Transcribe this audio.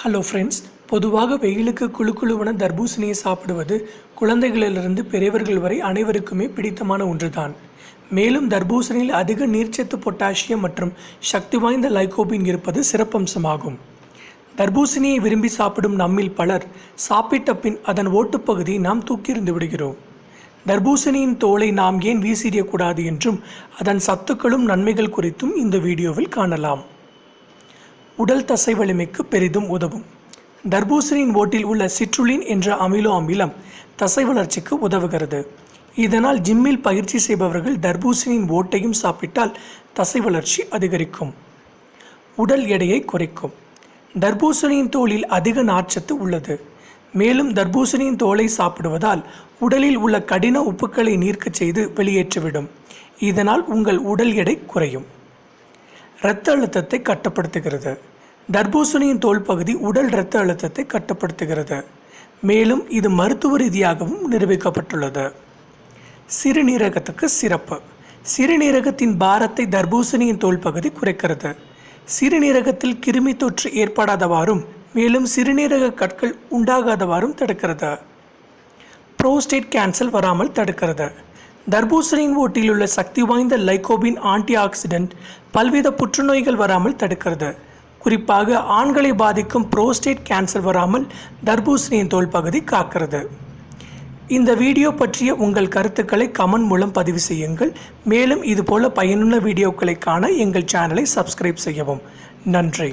Hello friends பொதுவாக வெயிலுக்கு குழுக்குழுவன தர்பூசணியை சாப்பிடுவது குழந்தைகளிலிருந்து பெரியவர்கள் வரை அனைவருக்குமே பிடித்தமான ஒன்றுதான். மேலும் தர்பூசணியில் அதிக நீர்ச்சத்து பொட்டாசியம் மற்றும் சக்தி வாய்ந்த லைகோபின் இருப்பது சிறப்பம்சமாகும். தர்பூசணியை விரும்பி சாப்பிடும் நம்மில் பலர் சாப்பிட்ட பின் அதன் ஓட்டுப்பகுதியை நாம் தூக்கியிருந்து விடுகிறோம். தர்பூசணியின் தோலை நாம் ஏன் வீசியக்கூடாது என்றும் அதன் சத்துக்களும் நன்மைகள் குறித்தும் இந்த வீடியோவில் காணலாம். உடல் தசை வலிமைக்கு பெரிதும் உதவும். தர்பூசணியின் ஓட்டில் உள்ள சிற்றுலின் என்ற அமிலோ அமிலம் தசை வளர்ச்சிக்கு உதவுகிறது. இதனால் ஜிம்மில் பயிற்சி செய்பவர்கள் தர்பூசணியின் ஓட்டையும் சாப்பிட்டால் தசை வளர்ச்சி அதிகரிக்கும். உடல் எடையை குறைக்கும். தர்பூசணியின் தோலில் அதிக நார்ச்சத்து உள்ளது. மேலும் தர்பூசணியின் தோலை சாப்பிடுவதால் உடலில் உள்ள கடின உப்புக்களை நீர்க்கச் செய்து வெளியேற்றிவிடும். இதனால் உங்கள் உடல் எடை குறையும். இரத்த அழுத்தத்தை கட்டுப்படுத்துகிறது. தர்பூசணியின் தோல் பகுதி உடல் இரத்த அழுத்தத்தை கட்டுப்படுத்துகிறது. மேலும் இது மருத்துவ ரீதியாகவும் நிரூபிக்கப்பட்டுள்ளது. சிறுநீரகத்துக்கு சிறப்பு. சிறுநீரகத்தின் பாரத்தை தர்பூசணியின் தோல் பகுதி குறைக்கிறது. சிறுநீரகத்தில் கிருமி தொற்று ஏற்படாதவாறும் மேலும் சிறுநீரக கற்கள் உண்டாகாதவாறும் தடுக்கிறது. புரோஸ்டேட் கேன்சல் வராமல் தடுக்கிறது. தர்பூசணியின் ஓட்டில் உள்ள சக்தி வாய்ந்த லைகோபின் ஆன்டி ஆக்சிடென்ட் பல்வித புற்றுநோய்கள் வராமல் தடுக்கிறது. குறிப்பாக ஆண்களை பாதிக்கும் புரோஸ்டேட் கேன்சர் வராமல் தர்பூசணியின் தோல் பகுதி காக்கிறது. இந்த வீடியோ பற்றிய உங்கள் கருத்துக்களை கமெண்ட் மூலம் பதிவு செய்யுங்கள். மேலும் இதுபோல பயனுள்ள வீடியோக்களை காண எங்கள் சேனலை சப்ஸ்கிரைப் செய்யவும். நன்றி.